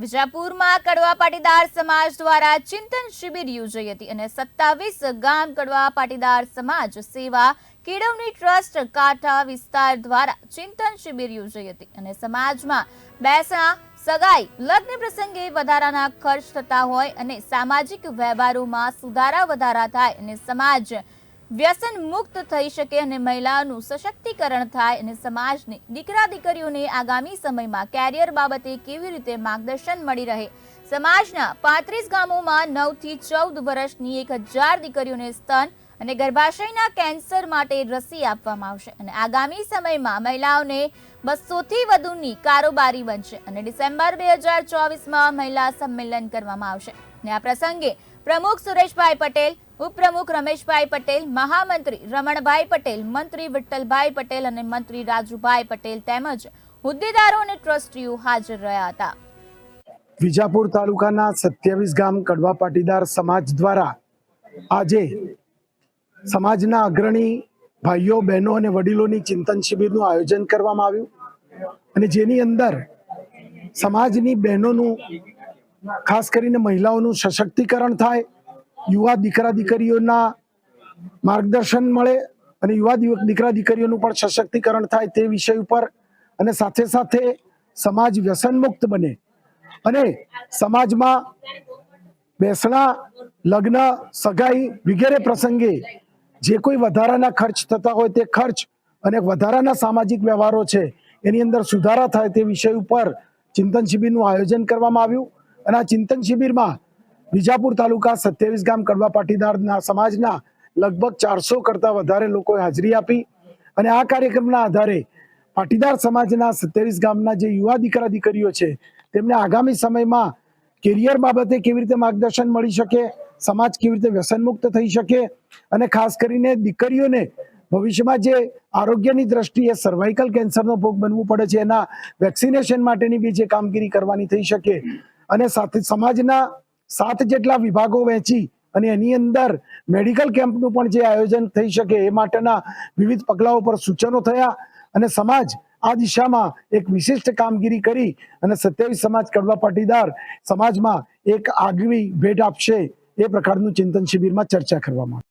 વિજાપુરમાં કડવા પાટીદાર સમાજ દ્વારા ચિંતન શિબિર યોજાઈ હતી અને સત્તાવીસ ગામ કડવા પાટીદાર સમાજ સેવા કેળવણી ટ્રસ્ટ કાંઠા વિસ્તાર દ્વારા ચિંતન શિબિર યોજાઈ હતી અને સમાજમાં બેસણા, સગાઈ, લગ્ન પ્રસંગે વધારાના ખર્ચ થતા હોય અને સામાજિક વ્યવહારોમાં સુધારા, વધારા થાય અને સમાજ વ્યસન મુક્ત થઈ શકે અને મહિલાઓનું સશક્તિકરણ થાય અને સમાજની દીકરા દીકરીઓને આગામી સમયમાં કેરિયર બાબતે કેવી રીતે માર્ગદર્શન મળી રહે? સમાજના પાંત્રીસ ગામોમાં નવથી ચૌદ વર્ષની એક હજાર દીકરીઓને સ્તન અને ગર્ભાશયના કેન્સર માટે રસી આપવામાં આવશે અને આગામી સમયમાં મહિલાઓને બસોથી વધુની કારોબારી બનશે અને ડિસેમ્બર બે હજાર ચોવીસમાં મહિલા સંમેલન કરવામાં આવશે. અને આ પ્રસંગે પ્રમુખ સુરેશભાઈ પટેલ ઉપપ્રમુખ રમેશભાઈ પટેલ, મહામંત્રી રમણભાઈ પટેલ, મંત્રી વિઠ્ઠલભાઈ પટેલ અને મંત્રી રાજુભાઈ પટેલ તેમજ હોદ્દેદારો અને ટ્રસ્ટીઓ હાજર રહ્યા હતા. વિજાપુર તાલુકાના સત્યાવીસ ગામ કડવા પાટીદાર સમાજ દ્વારા આજે સમાજના અગ્રણી ભાઈઓ, બહેનો અને વડીલોની ચિંતન શિબિરનું આયોજન કરવામાં આવ્યું અને જેની અંદર સમાજની બહેનોનું, ખાસ કરીને મહિલાઓનું સશક્તિકરણ થાય યુવા દીકરા દીકરીઓના માર્ગદર્શન મળે અને યુવા દીકરા દીકરીઓનું પણ સશક્તિકરણ થાય તે વિષય ઉપર અને સાથે સાથે સમાજ વ્યસનમુક્ત બને. અને સમાજમાં બેસણા, લગ્ન, સગાઈ વગેરે પ્રસંગે જે કોઈ વધારાના ખર્ચ થતા હોય તે ખર્ચ અને વધારાના સામાજિક વ્યવહારો છે એની અંદર સુધારા થાય તે વિષય ઉપર ચિંતન શિબિરનું આયોજન કરવામાં આવ્યું. અને આ ચિંતન શિબિરમાં વિજાપુર તાલુકા સત્યાવીસ ગામ કડવા પાટીદારના સમાજના લગભગ ચારસો કરતાં વધારે લોકોએ હાજરી આપી અને આ કાર્યક્રમના આધારે પાટીદાર સમાજના સત્યાવીસ ગામના જે યુવા દીકરા દીકરીઓ છે, તેમને આગામી સમયમાં કેરિયર બાબતે કેવી રીતે માર્ગદર્શન મળી શકે, સમાજ કેવી રીતે વ્યસનમુક્ત થઈ શકે અને ખાસ કરીને દીકરીઓને ભવિષ્યમાં જે આરોગ્યની દ્રષ્ટિએ સર્વાઇકલ કેન્સરનો ભોગ બનવું પડે છે, એના વેક્સિનેશન માટેની બી જે કામગીરી કરવાની થઈ શકે અને સાથે સમાજના સાત જેટલા વિભાગો વહેંચી અને એની અંદર મેડિકલ કેમ્પનું પણ જે આયોજન થઈ શકે એ માટેના વિવિધ પગલાઓ પર સૂચનો થયા અને સમાજ આ દિશામાં એક વિશિષ્ટ કામગીરી કરી અને સત્યાવીસ સમાજ કડવા પાટીદાર સમાજમાં એક આગવી ભેટ આપશે એ પ્રકારનું ચિંતન શિબિરમાં ચર્ચા કરવામાં.